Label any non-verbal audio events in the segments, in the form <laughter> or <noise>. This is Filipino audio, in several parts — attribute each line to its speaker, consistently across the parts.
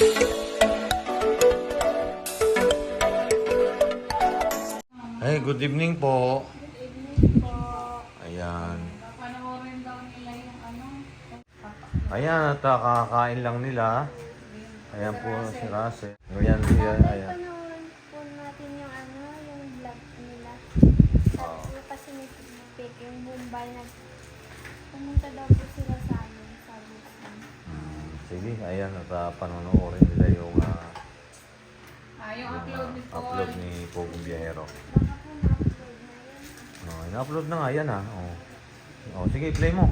Speaker 1: Hey, good evening po.
Speaker 2: Good evening po.
Speaker 1: Ayan.
Speaker 3: Ano,
Speaker 1: ayan, at ah, lang nila. Ayan po si Russell. Ayan siya, ayan.
Speaker 2: Napanoorin natin yung ano, yung vlog nila. Tapos ah. napasinipig yung Mumbai na pumunta daw po sila sa amin. Sabi
Speaker 1: ko. Sige, ayan, at uh, panonoodin nila yung ah,
Speaker 3: Ah, yung upload ni Paul.
Speaker 1: upload ni Pogong Biyahero. Oh, ina-upload na nga yan ah. Oh. oh, sige, play mo.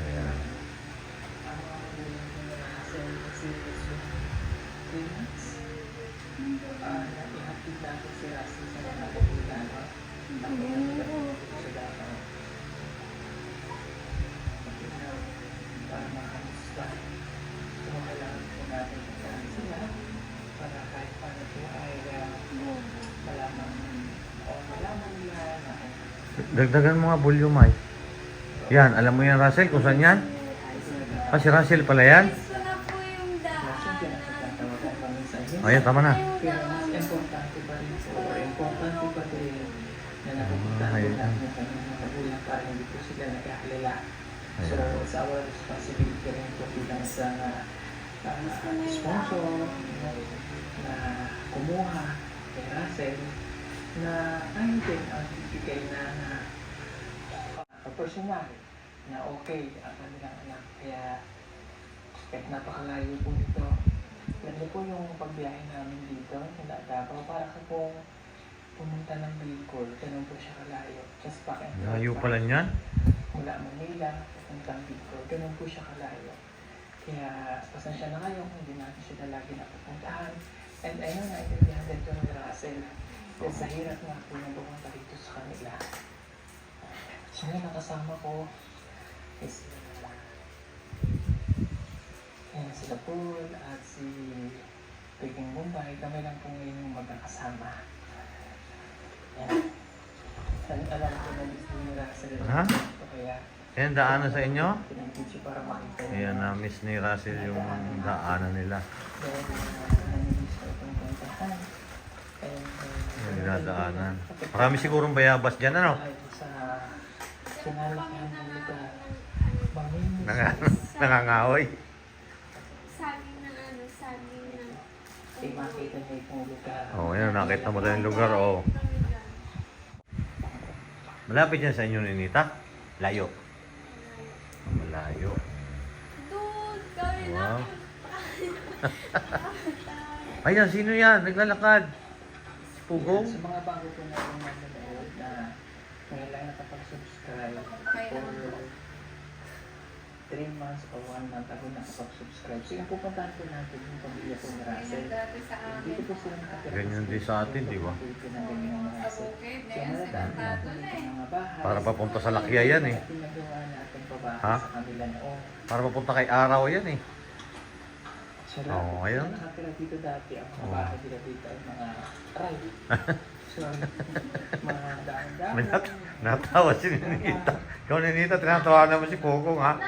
Speaker 1: Ayan. Dagdagan mo nga volume ay. Yan, alam mo yan Russell kung saan yan? Ah, si Russell pala yan?
Speaker 2: Daanan.
Speaker 1: Ayan, tama na.
Speaker 4: Pero mas importante pa rin po, or importante pa rin na nakikita
Speaker 1: Ah,
Speaker 4: po
Speaker 1: ayun.
Speaker 4: natin kung mga magulang para hindi po sila nagkakalala. So, it's our responsibility rin po bilang sa uh, sponsor no, na kumuha kay Russell na ayun din ang bibigay na na uh, personal na okay ang kanilang anak. Kaya kahit napakalayo po nito, yan po yung pagbiyahe namin dito, mula Davao, para ka pong pumunta ng Bicol, ganun po siya kalayo. Just back and forth
Speaker 1: Layo
Speaker 4: lang.
Speaker 1: pala niyan.
Speaker 4: Mula Manila, pupuntang Bicol, ganun po siya kalayo. Kaya pasensya na kayo, hindi natin sila lagi napupuntahan. And ayun, naintindihan din ito ni Russell. Dahil sa hirap nga po na bumunta dito sa kanila. So ngayon nakasama ko is Ayan sila Paul at si Peking Mumbai. Kami lang po ngayon yung magkakasama. Ayan. Al- Alam ko na gusto nila sa
Speaker 1: Ha?
Speaker 4: Kaya
Speaker 1: Ayan, daanan sa inyo.
Speaker 4: pinag-video para makita nila.
Speaker 1: Ayan, na-miss ni Russell yung daanan nila.
Speaker 4: Uh, namilis ko itong puntahan. Uh,
Speaker 1: Yung dinadaanan. Marami sigurong bayabas dyan, ano?
Speaker 4: Dahil sa kinalakihan ng lugar. Mamimis.
Speaker 1: Nang nangangahoy.
Speaker 2: Saging na ano, saging na.
Speaker 4: Eh, makita niyo itong lugar.
Speaker 1: Oh, ayan, nakita mo tayo yung lugar, oh. Malapit yan sa inyo, Ninita? Layo. Malayo.
Speaker 2: Dude, gawin
Speaker 1: Wow.
Speaker 2: natin. <laughs>
Speaker 1: Ayan, sino yan? Naglalakad. Pugong?
Speaker 4: Sa mga bago po na mga nanonood na lang nakapag-subscribe for 3 months or 1 month ako nakapag-subscribe. So yung pupuntahan po natin yung pamilya po ni Russell. Dito po sila nakatira.
Speaker 1: Ganyan din sa atin, di ba?
Speaker 4: So
Speaker 3: Ganyan
Speaker 4: naladaan
Speaker 3: sinatado
Speaker 4: natin
Speaker 3: na
Speaker 4: dito
Speaker 3: eh.
Speaker 4: ng mga bahay.
Speaker 1: Para papunta sa Lakya yan, eh.
Speaker 4: At pinagawa natin pabahay
Speaker 1: Ha?
Speaker 4: sa kanila noon.
Speaker 1: Para papunta kay Araw yan eh.
Speaker 4: Sarap.
Speaker 1: Oo, ayun.
Speaker 4: Nakatira dito dati. Ang mga bahay nila dito ay mga ray. <laughs> mga daan-daan.
Speaker 1: Nat natawa si Ninita. Ikaw Ninita, tinatawa naman si Pugong ha. <laughs>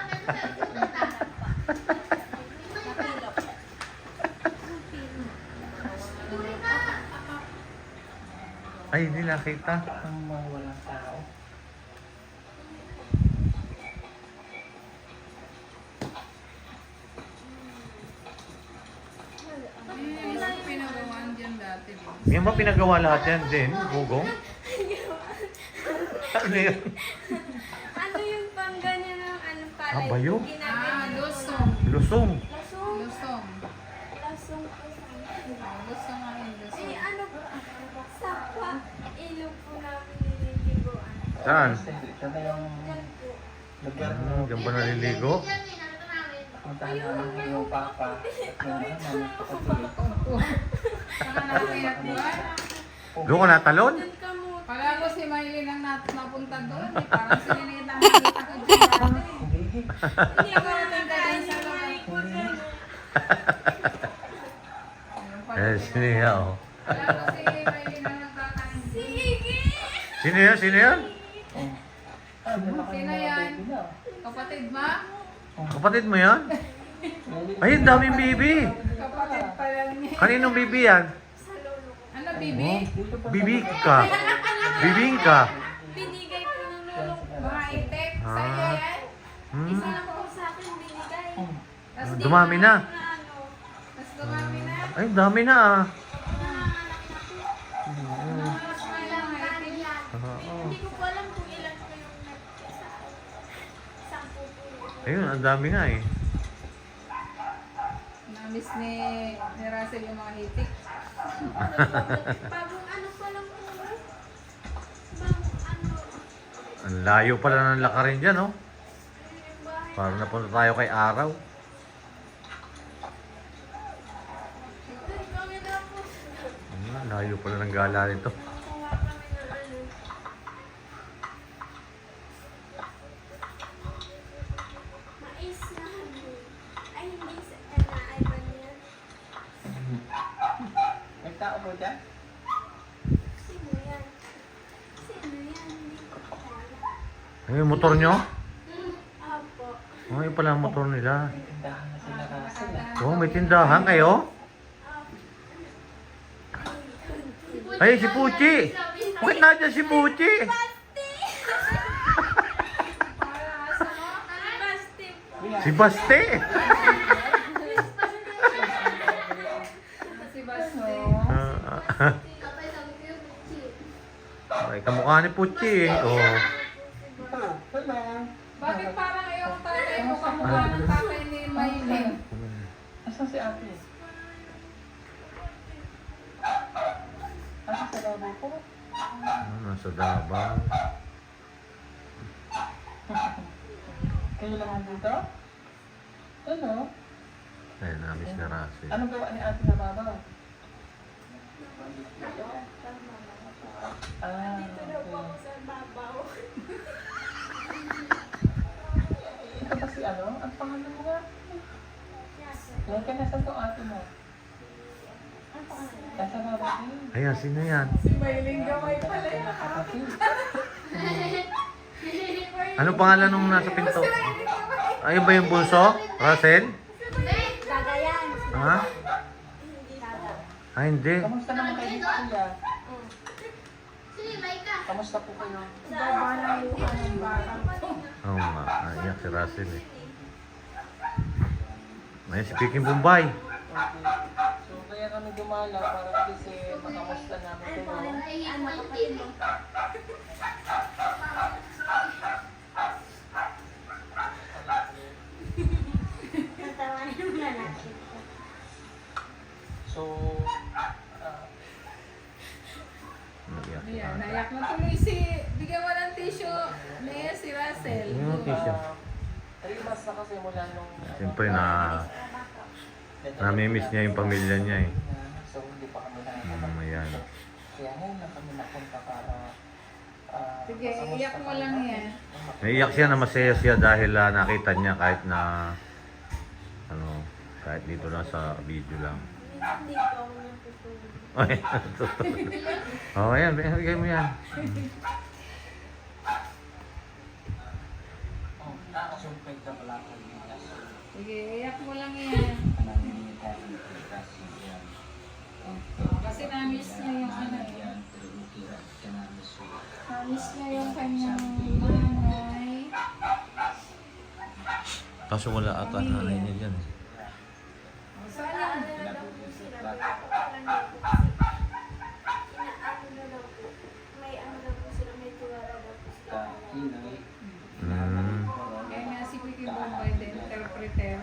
Speaker 1: Ay, hindi nakita.
Speaker 4: Ang mga walang tao.
Speaker 3: Eh, yung pinagawaan dyan dati. di ba?
Speaker 1: Yan ba pinagawa lahat yan din, Pugong? <laughs> Ano yun?
Speaker 2: Ano yung pang ganyan ng ano pala?
Speaker 1: Ah, bayo?
Speaker 2: yung ginagawa
Speaker 3: Ah,
Speaker 2: ng
Speaker 3: lusong.
Speaker 1: Lusong.
Speaker 2: Lasong.
Speaker 3: Lusong.
Speaker 2: Lasong po sa.
Speaker 3: Oh, lusong ang
Speaker 2: Eh,
Speaker 3: lusong.
Speaker 2: ano po? Sapa. Ilog po namin nililiguan.
Speaker 1: Saan?
Speaker 4: Ito na yung
Speaker 2: Yan po.
Speaker 4: lugar
Speaker 1: Hmm,
Speaker 4: mo.
Speaker 1: diyan ba naliligo?
Speaker 4: Puntahan namin yung papa at yung kapatid.
Speaker 3: Saka nakakayat ba?
Speaker 1: Doon ka natalon?
Speaker 2: Doon ka mo.
Speaker 3: Pala ko si Maylin ang napunta doon. Eh. Parang nakita ko dyan dati.
Speaker 4: Hindi.
Speaker 2: Ako sa likod.
Speaker 3: Ayun pala
Speaker 1: Eh,
Speaker 3: si
Speaker 1: sino yan? oh?
Speaker 3: Pala ko si Maylin ang nagkakain.
Speaker 2: Sige!
Speaker 1: Sino yan? Sino yan?
Speaker 3: Sino yan?
Speaker 4: baby na.
Speaker 3: Kapatid ma?
Speaker 1: Kapatid mo yan? Ay, ang daming bibi.
Speaker 3: Kapatid pa lang niya.
Speaker 1: Kaninong bibi yan?
Speaker 2: Sa lolo ko.
Speaker 3: Ano, bibi?
Speaker 1: Oh, bibingka. Bibingka.
Speaker 2: Binigay po ng lolo ko.
Speaker 3: Mga itik.
Speaker 1: Ah.
Speaker 3: Sa'yo yan?
Speaker 1: Hmm.
Speaker 2: Isa lang po sa akin binigay.
Speaker 3: Tapos
Speaker 2: Di
Speaker 1: Dumami na.
Speaker 2: na ano,
Speaker 3: Tapos dumami na.
Speaker 1: Ay, dami na ah.
Speaker 2: nanganganak na po. Yan.
Speaker 1: Oo.
Speaker 2: Hindi ko po alam kung ilan po yung nagkasa. Sampu po yun.
Speaker 1: Ayun, ang dami nga eh.
Speaker 3: Namiss ni, ni Russell yung mga itik.
Speaker 2: Bagong ano pa lang po. Bagong ano.
Speaker 1: Ang layo pala ng lakarin dyan, oh.
Speaker 2: Bahay.
Speaker 1: Para napunta tayo kay Araw. Ang layo pala ng gala nito.
Speaker 2: Kuha kami ng ano. Mais na halo. Ay, hindi sa ano, ay ba niya?
Speaker 5: May tao po dyan?
Speaker 2: Sino yan? Sino yan? Hindi ko kaya.
Speaker 1: Ay, yung motor nyo?
Speaker 2: Apo.
Speaker 1: Oh, yun pala ang motor nila.
Speaker 5: Tindahan na sila Russell. ah.
Speaker 1: Oh, may tindahan kayo? Ay, si Puchi! Bakit nandiyan si Puchi?
Speaker 3: Mo?
Speaker 2: Basti.
Speaker 1: Si Baste!
Speaker 3: Si.
Speaker 1: Ah, Ay, kamukha ni Puchi eh. Oh.
Speaker 3: Bakit parang yung tatay mo kamukha ng tatay
Speaker 5: si ate? Asan sa labo ko?
Speaker 1: Ah, nasa Davao. <laughs>
Speaker 5: Kayo lang nandito? Hello?
Speaker 1: Ay, namiss na Russell.
Speaker 5: Anong gawa ni ate na babaw? Ah,
Speaker 2: Dito daw po ako sa babaw.
Speaker 5: Ito ba si ano? Ang pangalan mo nga? Yan ka nasa to ate mo.
Speaker 2: Po?
Speaker 5: Nasa baba din.
Speaker 1: Ayan, sino yan?
Speaker 3: Si Maylin gamay pala yun.
Speaker 5: Kapatid. <laughs>
Speaker 1: Ano pangalan nung nasa pinto? Ayun ba yung bunso? Russell?
Speaker 2: Gagayan.
Speaker 1: Ha? Ah, hindi.
Speaker 5: Kamusta naman kayo kuya?
Speaker 2: May ka.
Speaker 5: Kamusta po kayo?
Speaker 3: Baba na luha ng bata.
Speaker 1: Oo nga, iyak si Russell eh. Ay, speaking Bombay.
Speaker 5: Okay. So kaya kami dumalaw para kasi makamusta namin kayo.
Speaker 2: Ano na natin.
Speaker 5: So, ah,
Speaker 1: Naiyak
Speaker 3: na tuloy si... Bigyan mo ng tissue. Naya si Russell.
Speaker 1: Yung tissue.
Speaker 5: Ah, three months na kasi mula nung...
Speaker 1: Siyempre na namimiss niya yung pamilya niya eh.
Speaker 5: So hindi pa kami nakakapag-
Speaker 1: Mm, ayan.
Speaker 5: Kaya ngayon lang kami napunta para... ah,
Speaker 3: Sige, iyak mo lang yan.
Speaker 1: Naiyak siya na masaya siya dahil ah, nakita niya kahit na ano, kahit dito lang sa video lang.
Speaker 2: Hindi po ako natutulog.
Speaker 1: Oh, ayan, bigay mo yan.
Speaker 3: Sige, iyak mo lang yan. Oh, kasi na-miss niya yung ano eh. Na-miss niya yung kanyang nanay.
Speaker 1: Kaso wala ata nanay niya dyan.
Speaker 3: Oh, Sayang.
Speaker 2: Ano na daw po sila, parang daw po kasi inaano na daw po. May ano daw po sila, may tiwala daw po sila.
Speaker 1: Mm.
Speaker 3: Kaya nga si Vicky Bombay, the interpreter.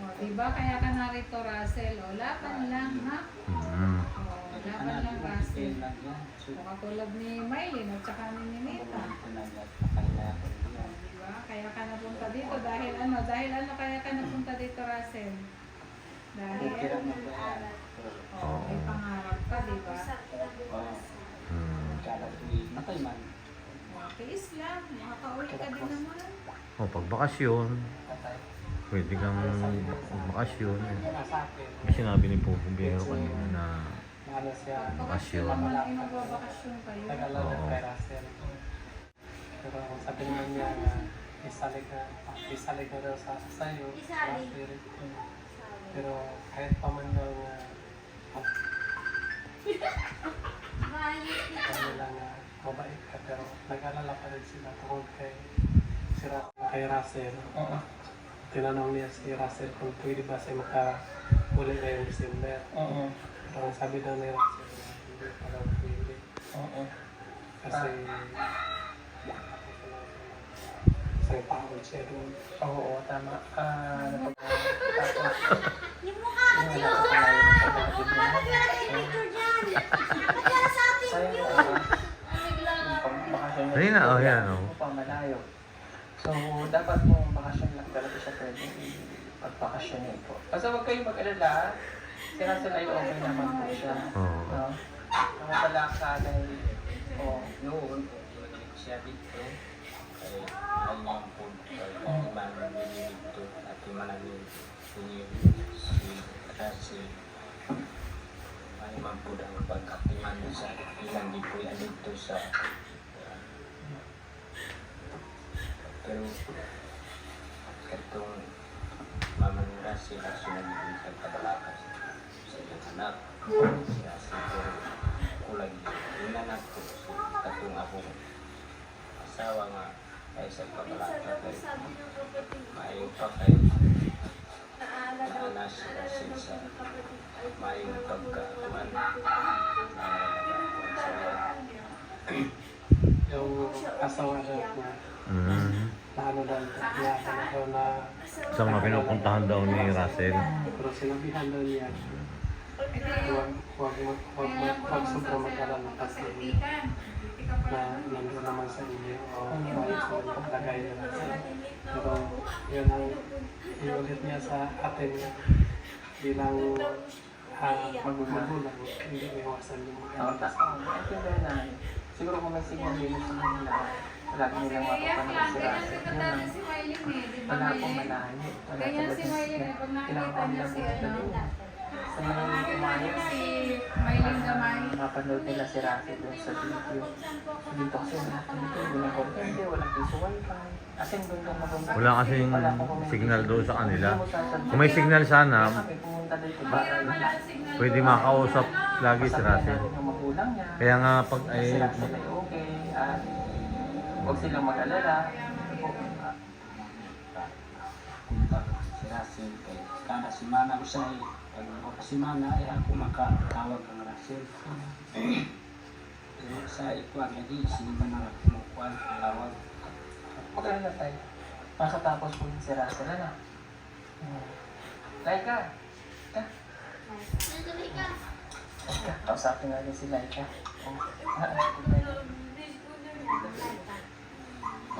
Speaker 3: Oh, diba? Kaya ka narito, Russell. O, laban lang, ha?
Speaker 1: Mm.
Speaker 3: O, laban lang, Russell. O, katulad ni Maylin at saka ni Ninita. Diba? Kaya ka napunta dito dahil ano? Dahil ano kaya ka napunta dito, Russell? Dahil, oh, may pangarap ka, diba?
Speaker 2: Sa kinabukas.
Speaker 1: Mm.
Speaker 3: O, tiis lang. Makakauwi ka din naman.
Speaker 1: Oh, pag bakasyon, pwede kang bakasyon. May sinabi ni Pong Bumbero kanina na
Speaker 5: ano siya,
Speaker 1: Bakasyon.
Speaker 3: Malaki magbabakasyon kayo.
Speaker 5: nag-alala
Speaker 1: Oo.
Speaker 5: kay Russell. Pero sabi naman niya na isalik na, isalik na daw sa sa'yo.
Speaker 2: Isali.
Speaker 5: Pero kahit pa man daw na ano lang na mabait ka pero nag-alala pa rin sila tungkol kay si Ra- kay Russell.
Speaker 4: Oo.
Speaker 5: Tinanong niya si Russell kung pwede ba siya makahuli ngayong December.
Speaker 4: Oo.
Speaker 5: Pero ang sabi daw ni na hindi pa daw pwede.
Speaker 4: Oo.
Speaker 5: Kasi isang pagod siya doon.
Speaker 4: Oo, tama. Ah, napag- tapos,
Speaker 2: Yung mukha ko
Speaker 4: yung
Speaker 2: yun!
Speaker 4: mo.
Speaker 2: Bakit wala kayo picture dyan? Wala sa atin
Speaker 4: Sayang
Speaker 2: yun?
Speaker 4: ano, yung pang-bakasyon niya.
Speaker 1: Ayun na, oh, yan, oh.
Speaker 4: Oo, pang malayo. So, dapat yung bakasyon lang talaga siya pwede pag-bakasyon niyo po. Basta huwag kayong mag-alala. Si Russell ay okay naman po siya.
Speaker 1: Oo.
Speaker 4: No? Ang pala ka dahil, oh,
Speaker 6: noon, siya dito, kay Alman po, kay Iman dito, at Imanin sinyo si Kasi, Alman po ang pagkatiman sa ilang di po yan dito sa pero katong Mama ni Rasi Rasi nagiging sa kabalakas sa iyong anak si Rasi po kulag inanak ko katong akong asawa nga ay sa
Speaker 2: daw
Speaker 6: kay
Speaker 2: ko,
Speaker 6: maayo pa kay siya
Speaker 2: naala
Speaker 6: kasi sa maayong
Speaker 2: parang
Speaker 6: pagkatuan.
Speaker 5: Yung asawa daw na
Speaker 1: Mm.
Speaker 5: na ano daw, niya ano na
Speaker 1: Sa mga pinupuntahan daw ni Russell.
Speaker 5: pero sinabihan daw niya huwag huwag huwag mag- huwag sobra mag-alala kasi na nandun naman sa inyo o kahit sa paglagay nila. Pero yun ang iulit niya sa atin bilang uh, magulang, hindi iwasan yung mga
Speaker 4: tas, oh, naintindihan na. Siguro kung may signal din sa kanila, lagi nilang mapapanood si Russell. Yun
Speaker 3: Mylene eh, di ba
Speaker 4: Wala akong malayo. Wala
Speaker 3: Ganyan
Speaker 4: sa
Speaker 3: eh, pag nakikita
Speaker 4: Kailangan
Speaker 3: niya
Speaker 4: lang
Speaker 3: si
Speaker 4: dali. Sa mga kumain,
Speaker 3: si Mylene Gamay.
Speaker 4: mapanood nila si Russell doon sa video. Dito kasi wala dito, walang kuryente, walang piso wifi. As in, doon ka mapunta.
Speaker 1: Wala kasing
Speaker 4: Wala akong communication.
Speaker 1: signal doon sa kanila.
Speaker 4: Hindi mo.
Speaker 1: Kung may signal sana, pwede makausap lagi si
Speaker 4: niya.
Speaker 1: Kaya nga pag
Speaker 4: Na
Speaker 1: ay
Speaker 4: si Russell ay okay at huwag silang mag-alala.
Speaker 6: Punta si Rasi kay kada si Mana usay, pag ako si Mana ay ako makatawag ang Rasil. Pero sa ikuan, hindi sino na kumukuan, tawag.
Speaker 4: Mag-alala tayo. Makatapos po si Russell, ano? Hmm. Laika! Ka! Laika! Kausapin natin si Laika. Oh. Ah,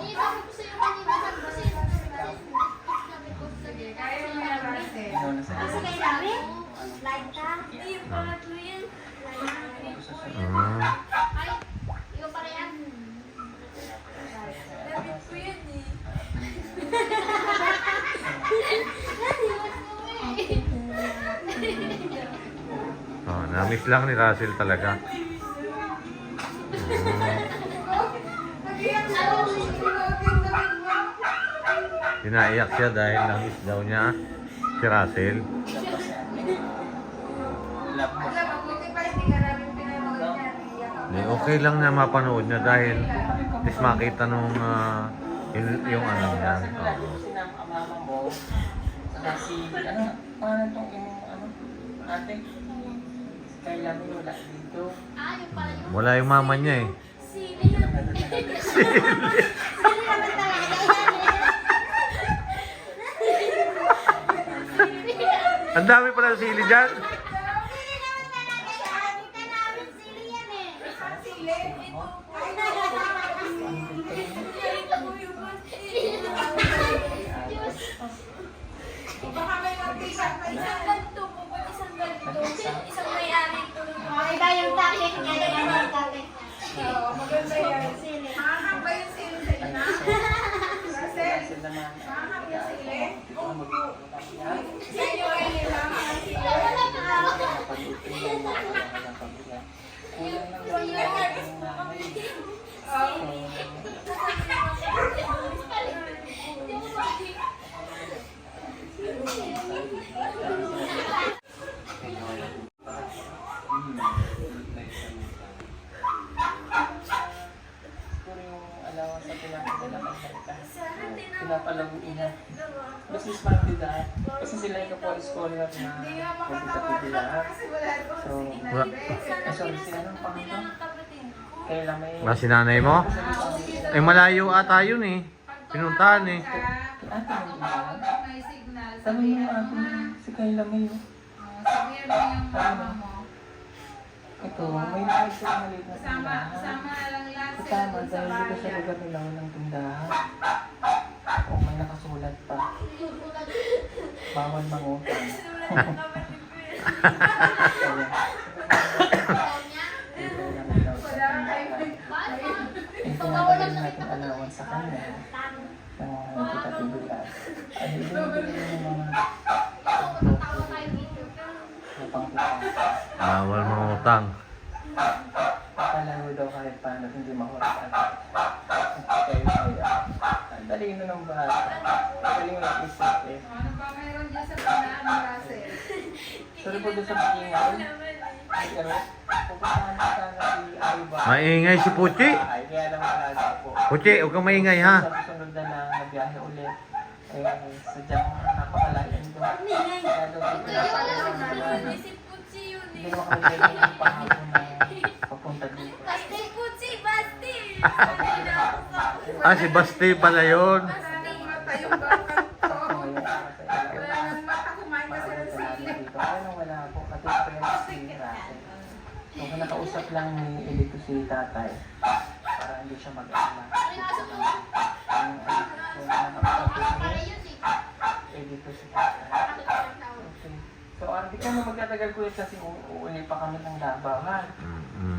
Speaker 3: Sige,
Speaker 1: lang ni Russell talaga. Pinaiyak siya dahil na-miss daw niya si Russell. Di, okay lang na mapanood niya dahil least makita nung ah, yung, yung ano niya.
Speaker 4: Saka si, ano, ano tong imong, ano, ate? Kaya mo wala dito.
Speaker 1: Wala yung mama niya eh.
Speaker 2: Sili yun. Sili naman talaga yan eh.
Speaker 1: Ang dami pala sili dyan.
Speaker 2: Sili naman talaga Okay tayong topic, kaya naman topic.
Speaker 3: Oo, maganda yan.
Speaker 2: Sili.
Speaker 3: Mahahang ba yung sili sa ina? Russell,
Speaker 4: Kasi
Speaker 3: mahahang yung sili?
Speaker 4: Dito ka mag-iingat.
Speaker 3: Sa'yo ay nilangan sila.
Speaker 4: Pag-utin mo, wala ka ng pagbilang. Kulang lang yung mga nanay. Siguro yung allowance sa pinapagala kay Marita. Pinapalaguin na. Mas is Marty dahil. Kasi sila yung kapwa scholar na
Speaker 3: wala ko
Speaker 4: So,
Speaker 1: Wala.
Speaker 4: eh, sorry, si anong pangalan? Kaya lang may...
Speaker 1: Ah, si nanay mo? Eh, malayo ata yun eh. Pinuntahan eh.
Speaker 4: Ate. Sabi mo
Speaker 3: nga.
Speaker 4: si Kayla May. oh.
Speaker 3: Oh, Sabihan mo yung mama mo.
Speaker 4: Ito, may sila maliit na
Speaker 3: Sama, sama lang lahat sila
Speaker 4: Kasama
Speaker 3: sa
Speaker 4: dahil dito sa
Speaker 3: bayan.
Speaker 4: lugar nila walang tindahan. O may nakasulat pa. Bawal mangutang. Ayan. Ito lang ang daw sa kanya ng mga kita-tibulan. Ay, ibinibigay yung mga
Speaker 1: Bawal mga utang.
Speaker 4: Akala mo daw kahit paano hindi mahulog at kayo kaya. Ang dali na ng bata. Ang dali mo isip eh.
Speaker 3: Ano ba meron dyan sa tandaan mo, Russell?
Speaker 4: Doon sa? Pupuntahan ko sana si.
Speaker 1: Maingay si Puchi.
Speaker 4: Ay, kaya lang malaga po.
Speaker 1: Puchi, huwag kang maingay ha.
Speaker 4: Sa susunod na lang na biyahe ulit. Eh, sadyang napakalayan doon. Kaya daw Hindi
Speaker 2: eh.
Speaker 4: kami pangako na papunta dito.
Speaker 2: Basti, Puchi, Basti! <laughs> Sa
Speaker 1: Ah, si Basti pala yun.
Speaker 3: Sana mata yung bakal ko.
Speaker 4: So, ngayon, para sa ilaw.
Speaker 3: Wala nang mata, kumain ka sa sili.
Speaker 4: dito. Ano wala po, kasi friends si Russell. So, nakausap lang ni Elito si tatay para hindi siya mag-alala. Elito si tatay. Okay. So, ah, di ka na magtatagal ko kasi uuli pa kami ng Davao, ha?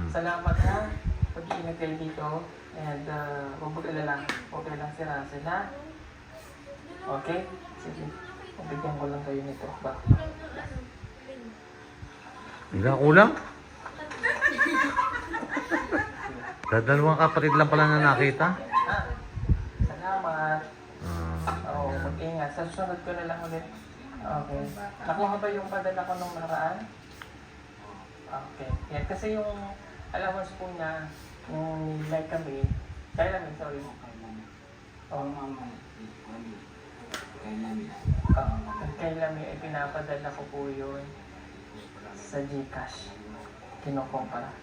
Speaker 4: Salamat ha. Pag-iingat kayo dito. And uh, huwag mag-alala. Okay lang si Russell, ha? Okay? Sige. Pabigyan ko lang kayo nito. Ba?
Speaker 1: Bigla kulang. <laughs> Dadalawang kapatid lang pala na nakita.
Speaker 4: Salamat.
Speaker 1: Ah,
Speaker 4: Oo, mag-ingat. Sa susunod ko na lang ulit. Okay. Nakuha ba yung padala ko nung nakaraan? Okay. Yan. Kasi yung allowance po niya, yung like kami, kaya lang, sorry. Oh, uh, kailan may pinapadala ko po yun sa Gcash. Kinukumpara. Oh,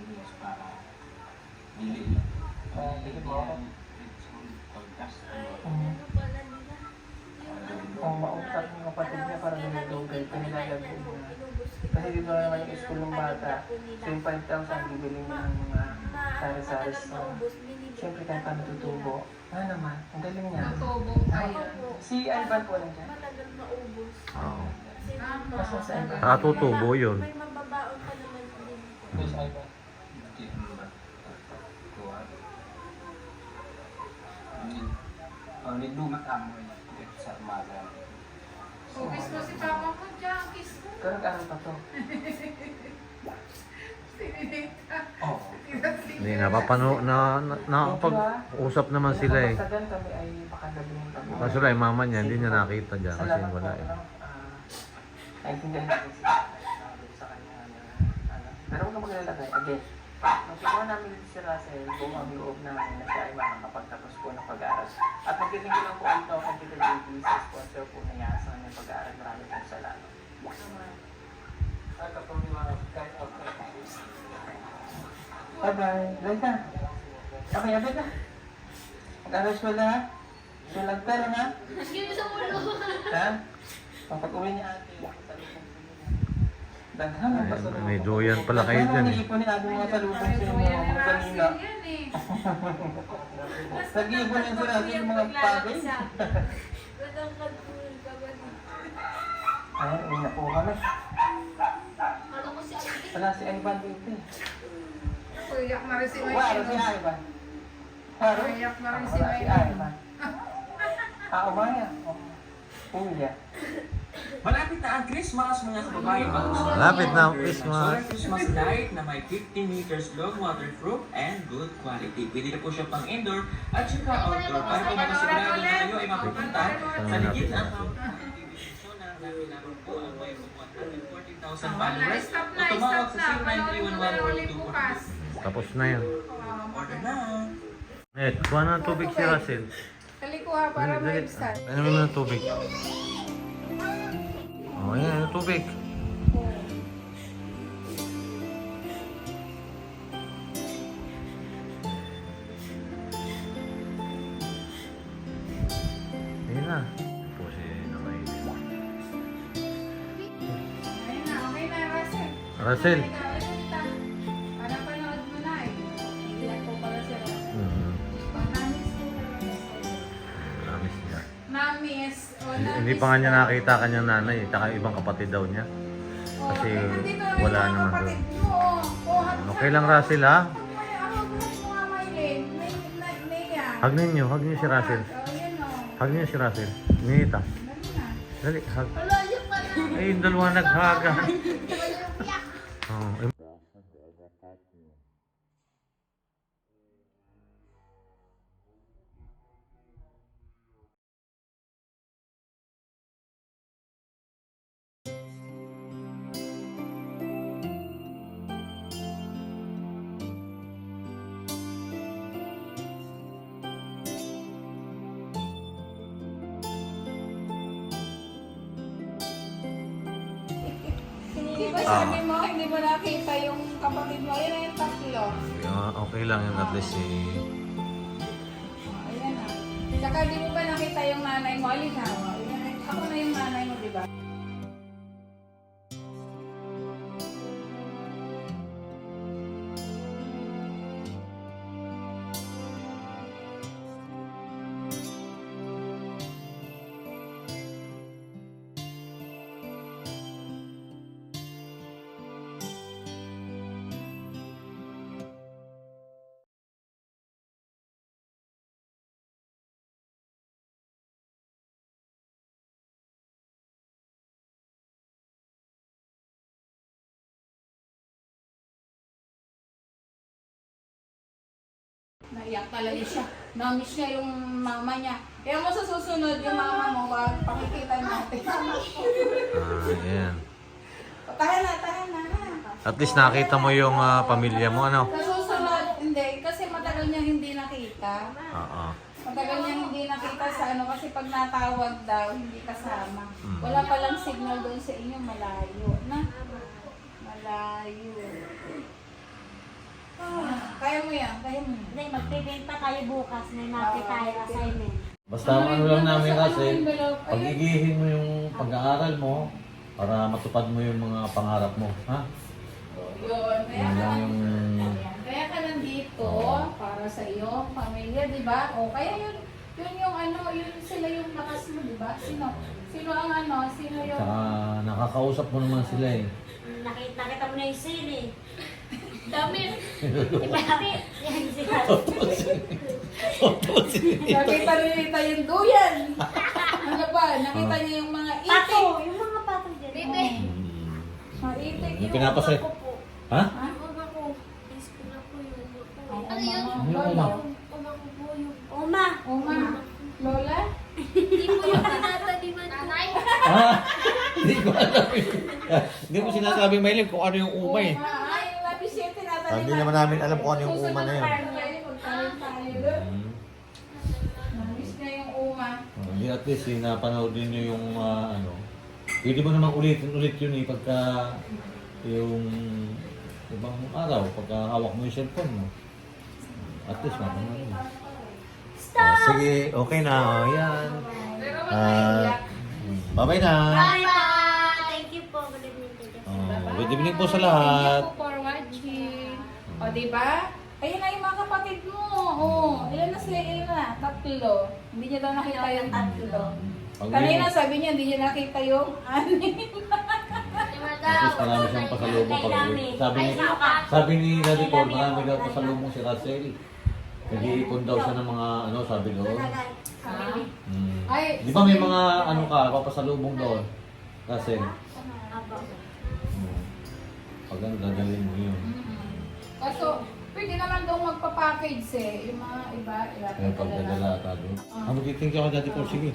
Speaker 4: bigyan mo ako. Mm. Kung mautap ng kapatid niya para lumidugay, panilalagay niya. Kasi dito na naman yung school ng bata. So yung 5,000, bibili niya ng mga sari-sari sa... Siyempre kahit pa natutubo. Ah naman, ang galing niya.
Speaker 3: Tutubo kayo.
Speaker 4: Si Alban po nandiyan.
Speaker 2: Matagal maubos.
Speaker 1: Oo.
Speaker 4: Alban.
Speaker 1: Nakatutubo yun.
Speaker 2: May mababaon pa naman din.
Speaker 4: Yes,
Speaker 6: Oh, nagdumat amo sa umaga.
Speaker 3: Kukis mo si Papa mo dyan, kiss mo.
Speaker 4: Pero nag-aral pa to. <laughs>
Speaker 3: Sininita.
Speaker 4: Oo.
Speaker 1: Hindi, napapano, na, na, nakapag-usap naman sila eh.
Speaker 4: Kapag kami ay baka gabing tabi.
Speaker 1: Kaso lang, yung mama niya, hindi niya nakita dyan kasi
Speaker 4: Salamat
Speaker 1: wala
Speaker 4: po,
Speaker 1: eh.
Speaker 4: ano, ah, Naintindihan natin sa kanya na ano. Pero huwag ka maglalagay. Again, kinuha namin si Russell, buong ang loob namin na siya ay makakapagtapos po ng pag-aaral. At nagdating ko lang po ito kay Tita JP sa sponsor po na yasa ng pag-aaral. Marami pong salamat. Mga kahit okay. Bye-bye. Bye ka. Okay, abay ka. Mag-aaral siya ha? Siya lagtara ha? Ha? Kapag uwi niya ate, ko niya. Daghan ang
Speaker 1: may duyan pala kayo dyan eh.
Speaker 4: Nag-iipon ni ate mga salubong sa
Speaker 3: Kuya
Speaker 4: mga
Speaker 3: eh.
Speaker 4: Nag-iipon yan sa ate ng mga pagay. <laughs> Ay, uwi na po kami. Wala si Ivan dito eh.
Speaker 3: Kuya Marisi
Speaker 4: Wala si Ivan. Wala
Speaker 3: Kuya Marisi
Speaker 4: Wala si Ivan. <laughs> Ah, umaya. Oh. <laughs>
Speaker 7: Malapit na ang Christmas, mga kababayan.
Speaker 1: Malapit na ang Christmas.
Speaker 7: Solar Christmas light na may 50 meters long, waterproof, and good quality. Pwede na po siya pang indoor at saka outdoor. Para po makasigurado na kayo ay mapupunta sa may 140,000 followers o
Speaker 3: na,
Speaker 7: tumawag sa
Speaker 3: na. Panoorin mo na ulit
Speaker 7: 0931
Speaker 3: bukas.
Speaker 1: Tapos na yan.
Speaker 7: Order na!
Speaker 1: Eh, kuha na ng tubig si Russell.
Speaker 3: Kalikuha para ma-start.
Speaker 1: Ano mo ng tubig? Tubig. Ayun na. Po si Nanay.
Speaker 3: Ayun na, okay na, Russell.
Speaker 1: Russell. Pa nga niya nakita kanyang nanay, eh, tsaka ibang kapatid daw niya. Kasi
Speaker 3: eh, na
Speaker 1: wala naman
Speaker 3: kapatid mo, o. O, hag-
Speaker 1: Okay lang Russell ha?
Speaker 3: Yan.
Speaker 1: Hag ninyo, hag niyo si Russell. Hag niyo si Russell. Nita.
Speaker 3: Dali
Speaker 1: hag. Ay, yung dalawa naghaga.
Speaker 3: Ba sabi mo, hindi mo nakita yung kapatid mo? Ayun na yung tatlo.
Speaker 1: ah, okay lang yun at least eh.
Speaker 3: Ayan na. Tsaka di mo ba nakita yung nanay mo? Alin na. Ako na yung nanay mo, di ba? Naiyak talaga siya. Namiss niya yung mama niya. Kaya mo sa susunod yung mama mo, wag pakikita natin.
Speaker 1: Ah, yan.
Speaker 3: O, tahan na, tahan na.
Speaker 1: At least nakita mo yung ah, pamilya mo, ano?
Speaker 3: Sa susunod, hindi. Kasi matagal niya hindi nakita.
Speaker 1: Oo.
Speaker 3: Matagal niya hindi nakita sa ano kasi pag natawag daw, hindi kasama.
Speaker 1: Mm.
Speaker 3: Wala palang signal doon sa inyo, malayo. Na? Malayo. Ah, kaya mo yan, kaya mo yan.
Speaker 2: Hindi, magpipinta tayo bukas. May natin tayo assignment.
Speaker 1: Basta ang ano lang namin kasi, pagigihin mo yung pag-aaral mo para matupad mo yung mga pangarap mo, ha?
Speaker 3: Yun, kaya
Speaker 1: Yun
Speaker 3: ka
Speaker 1: lang yung...
Speaker 3: Kaya ka nandito para sa iyo, pamilya, di ba? O kaya yun, yun yung ano, yun sila yung lakas mo, di ba? Sino? Sino ang ano? Sino yung...
Speaker 1: Tsaka nakakausap mo naman sila eh.
Speaker 2: Nakita, nakita mo na yung sili. Dami. Dami.
Speaker 3: Nakita rin nita yung duyan. ano ba? Nakita niya yung mga itik.
Speaker 2: Pato. Yung mga pato dyan. Bebe.
Speaker 3: Mga itik
Speaker 1: Yung pinapasay... Ha?
Speaker 2: Uma ko.
Speaker 3: Ano yun?
Speaker 1: Ano yung uma?
Speaker 2: Ko po yung... Uma.
Speaker 3: Uma. Lola?
Speaker 2: Hindi po yung tinataliman ko. Nanay.
Speaker 1: Ah! <laughs> Hindi ko alam. Hindi mo sinasabi, Maylin, kung ano yung uma eh.
Speaker 3: Uma. Ay, yung labis yun, tinataliman.
Speaker 1: Hindi naman namin alam kung ano yung uma na yun. Hmm.
Speaker 3: Namiss yung uma.
Speaker 1: Oh, Hindi at least eh, napanood din nyo yung ah, ano. Pwede mo namang ulitin ulit yun eh pagka yung ibang araw, pagka hawak mo yung cellphone mo. At least mapanood mo. Oh, sige, okay na. Oh, yan. Ah. Bye-bye na.
Speaker 2: Bye-bye. Thank you po. Good evening. Thank you.
Speaker 1: Oh, good evening po sa
Speaker 3: Thank
Speaker 1: lahat.
Speaker 3: you for watching. O, di ba? Ayun na yung mga kapatid mo. O, ilan na sila? Ilan na? Tatlo. Hindi niya daw nakita yung tatlo. Kanina sabi niya, hindi niya nakita yung anim.
Speaker 1: Least marami siyang pasalubong pag Sabi ni, sabi ni Daddy Paul, marami daw pasalubong si Russell. Nag-iipon daw siya ng mga ano, sabi doon. Hmm.
Speaker 3: Ay,
Speaker 1: Di ba may mga ano ka, papasalubong doon? Kasi,
Speaker 2: Aba.
Speaker 1: hmm. pag ano, dadalhin mo yun.
Speaker 3: Kaso, pwede naman daw magpa-package eh. Yung mga iba, iba.
Speaker 1: Kaya pagdadala ka doon. Ah, mag-thank you ako dati po, sige.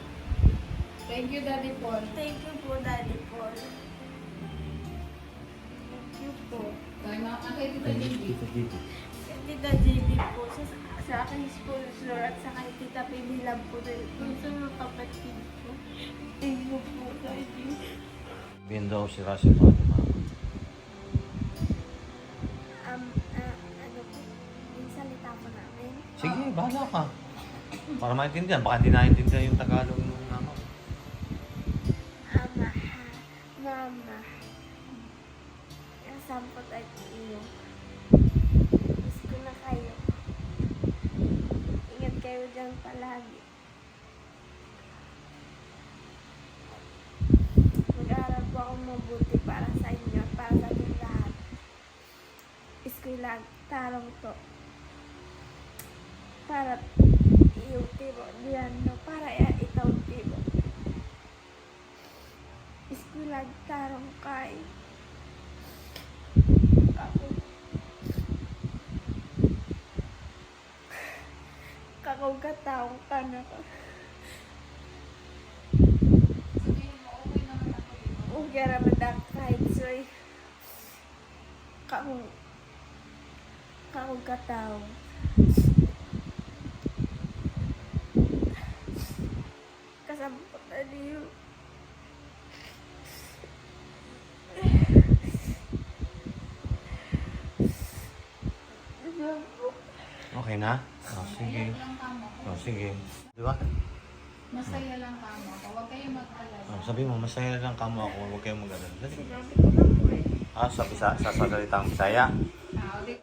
Speaker 3: Thank you, Daddy Paul.
Speaker 2: Thank you po, Daddy Paul. Thank you po.
Speaker 3: Kaya mga kay Tita
Speaker 1: Thank
Speaker 3: Jindy.
Speaker 1: you, Tita Gigi.
Speaker 2: Kay Tita JB po, sa, sa aking sponsor at sa kay Tita Pili Love po din. Kung sa mga kapatid ko. Thank you po, Daddy.
Speaker 1: Sabihin daw si Russell pa ni Sige, bahala ka. Para maintindihan, baka hindi naintindihan yung Tagalog ng mama. mo.
Speaker 2: Ama, ha, mama. Ang sampot at iyo. Ko na kayo. Ingat kayo dyan palagi. Mag-aaral po ako mabuti para sa inyo para sa ating lahat. Eskwela, tarong to. Para iyo tibo, diyan no, para ya itaw tibo. Eskwela, tarong kay. Ako. Kakong kataong ka na ka.
Speaker 3: Sabihin mo, okay naman ako dito.
Speaker 2: Ugyara madak kahit soy. Kakong kakong kataong. sampata niyo.
Speaker 1: Okay na? Oh, sige. Oh, sige. Di ba?
Speaker 3: Masaya lang kamo ako. Huwag kayong mag-alala.
Speaker 1: Oh, sabi mo, masaya lang kamo ako. Huwag kayong mag-alala. Dali. Ah, sabi sa, sa salitang Bisaya.
Speaker 3: Ah, okay.